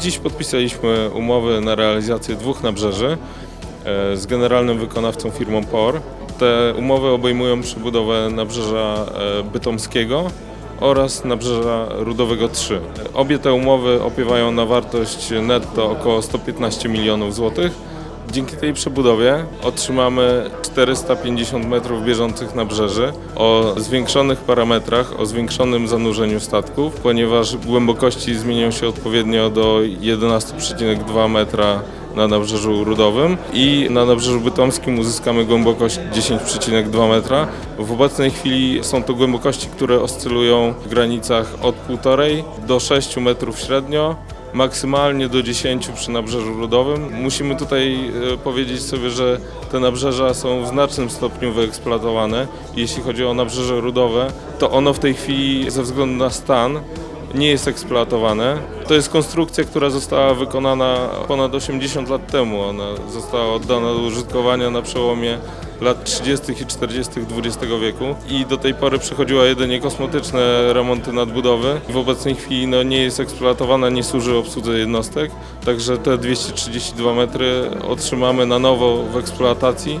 Dziś podpisaliśmy umowy na realizację dwóch nabrzeży e, z generalnym wykonawcą firmą POR. Te umowy obejmują przebudowę nabrzeża e, bytomskiego oraz nabrzeża Rudowego 3. Obie te umowy opiewają na wartość netto około 115 milionów złotych. Dzięki tej przebudowie otrzymamy 450 metrów bieżących nabrzeży o zwiększonych parametrach, o zwiększonym zanurzeniu statków, ponieważ głębokości zmienią się odpowiednio do 11,2 metra na nabrzeżu Rudowym i na nabrzeżu Bytomskim uzyskamy głębokość 10,2 metra. W obecnej chwili są to głębokości, które oscylują w granicach od 1,5 do 6 metrów średnio maksymalnie do 10 przy nabrzeżu ludowym. Musimy tutaj e, powiedzieć sobie, że te nabrzeża są w znacznym stopniu wyeksploatowane. Jeśli chodzi o nabrzeże rudowe, to ono w tej chwili ze względu na stan nie jest eksploatowane. To jest konstrukcja, która została wykonana ponad 80 lat temu. Ona została oddana do użytkowania na przełomie lat 30. i 40. XX wieku i do tej pory przechodziła jedynie kosmetyczne remonty nadbudowy. W obecnej chwili no, nie jest eksploatowana, nie służy obsłudze jednostek, także te 232 metry otrzymamy na nowo w eksploatacji.